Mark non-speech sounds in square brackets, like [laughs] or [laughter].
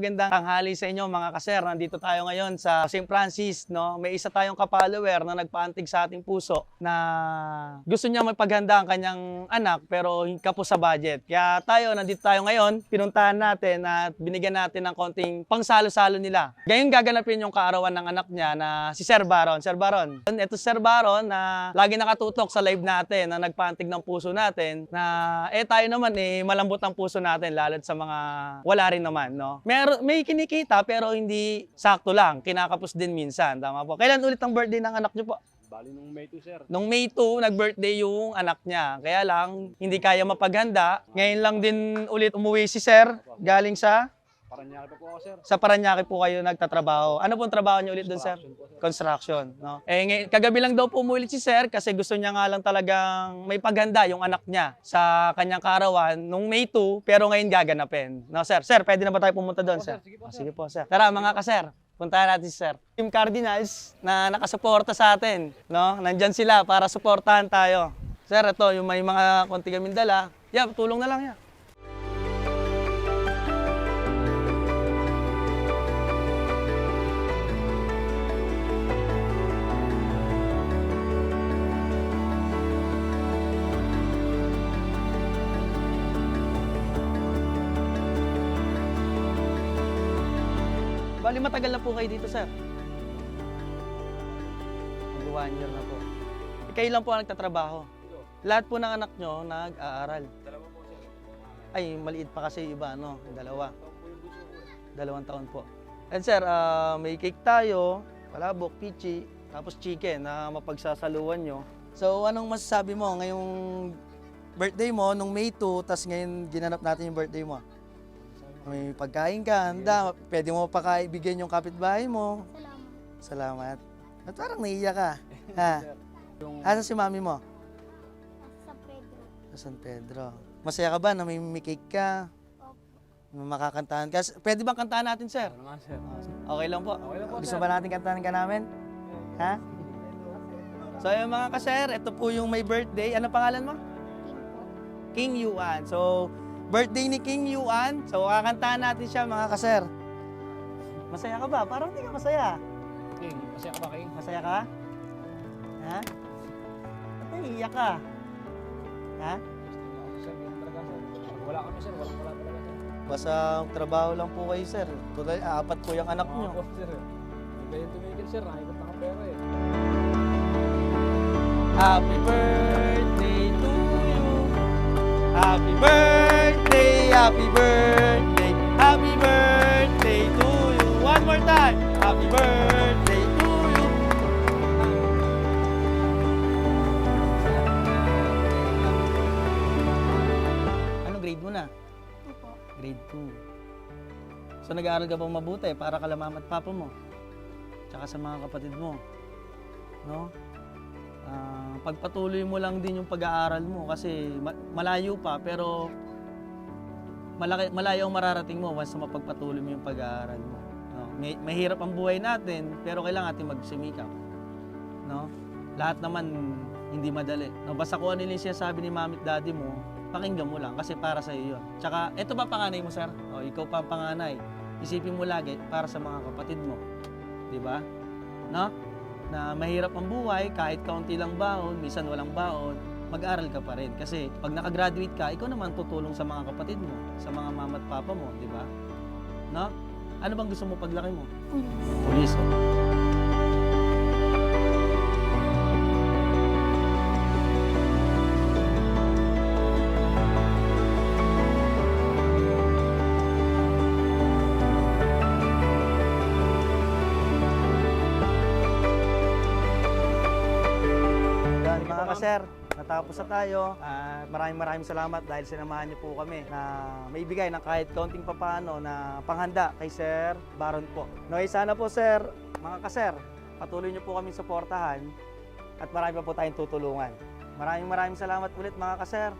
Magandang tanghali sa inyo mga kaser. Nandito tayo ngayon sa St. Francis, no? May isa tayong kapalower na nagpaantig sa ating puso na gusto niya magpaghanda ang kanyang anak pero kapos sa budget. Kaya tayo, nandito tayo ngayon, pinuntahan natin at binigyan natin ng konting pangsalo-salo nila. Ngayon gaganapin yung kaarawan ng anak niya na si Sir Baron. Sir Baron, ito si Sir Baron na lagi nakatutok sa live natin na nagpaantig ng puso natin na eh tayo naman eh malambot ang puso natin lalo't sa mga wala rin naman, no? Mer may kinikita pero hindi sakto lang, kinakapos din minsan, tama po. Kailan ulit ang birthday ng anak niyo po? Bali nung May 2, sir. Nung May 2, nag-birthday yung anak niya. Kaya lang, hindi kaya mapaghanda. Ngayon lang din ulit umuwi si Sir, galing sa Paranaque pa po ako, sir. sa Paranaque po kayo nagtatrabaho. Ano pong trabaho niyo ulit doon, Sir? Construction, no? Eh, ngay- kagabi lang daw po umuwi si Sir kasi gusto niya nga lang talagang may paghanda yung anak niya sa kanyang karawan nung May 2, pero ngayon gaganapin. No, Sir? Sir, pwede na ba tayo pumunta doon, Sir? Sige po, Ah, sir. Sige po, Sir. Tara, mga ka-Sir. Puntahan natin si Sir. Team Cardinals na nakasuporta sa atin, no? Nandyan sila para suportahan tayo. Sir, ito, yung may mga konti kaming dala. Yeah, tulong na lang yan. Bali, matagal na po kayo dito, sir. Mag one year na po. Eh, Kayo lang po ang nagtatrabaho. Lahat po ng anak nyo nag-aaral. Dalawa po, sir. Ay, maliit pa kasi yung iba, no? Dalawa. Dalawang taon po. And sir, ah, may cake tayo, palabok, pichi, tapos chicken na mapagsasaluan nyo. So, anong masasabi mo ngayong birthday mo, nung May 2, tas ngayon ginanap natin yung birthday mo? May pagkain ka, handa, pwede mo pa kaibigyan yung kapitbahay mo. Salamat. Salamat. At parang naiiyak ka. [laughs] Ha? Yung Asa si mami mo? Sa Pedro. Sa San Pedro. Masaya ka ba na may, cake ka? Opo. Makakantahan ka? Pwede bang kantahan natin, sir? ano nga, sir? Okay lang po. Okay lang po, Gusto sir. ba natin kantahan ka namin? Ha? So yung mga ka-sir, ito po yung may birthday. Ano pangalan mo? King Yuan. So, birthday ni King Yuan. So, kakantahan natin siya mga ka-sir. Masaya ka ba? Parang hindi ka masaya. King, masaya ka ba, King? Masaya ka? Ha? Ba't naiiyak ka? Ha? Wala kami, sir. Walang wala talaga, sir. Basta trabaho lang po kayo, sir. Tuloy, apat po yung anak Oo nyo. po, sir. Hindi kayo tumigil, sir. Nakikot na ang pera, eh. Happy birthday to you. Happy birthday, happy birthday, happy birthday to you. One more time. Happy birthday to you. Ano grade mo na? Opo. Grade 2. So nag-aaral ka pang mabuti para kala mama at papa mo. Tsaka sa mga kapatid mo. No? Ah, pagpatuloy mo lang din yung pag-aaral mo kasi ma- malayo pa pero malaki, malayo ang mararating mo once mapagpatuloy mo yung pag-aaral mo. No? May, mahirap ang buhay natin pero kailangan natin magsimikap. No? Lahat naman hindi madali. No? Basta kung ano yung sinasabi ni mami at daddy mo, pakinggan mo lang kasi para sa iyo yun. Tsaka, ito ba panganay mo, sir? O, ikaw pa ang panganay. Isipin mo lagi para sa mga kapatid mo. Di ba? No? Na mahirap ang buhay, kahit kaunti lang baon, minsan walang baon, mag-aral ka pa rin. Kasi pag nakagraduate ka, ikaw naman tutulong sa mga kapatid mo, sa mga mama at papa mo, di ba? No? Ano bang gusto mo paglaki mo? Pulis. Pulis. oh. Yan, mga ka-sir, natapos na tayo. Ah, maraming maraming salamat dahil sinamahan niyo po kami na may bigay ng kahit kaunting papano na panghanda kay Sir Baron po. No, sana po Sir, mga ka-sir, patuloy niyo po kami suportahan at marami pa po tayong tutulungan. Maraming maraming salamat ulit mga ka-sir.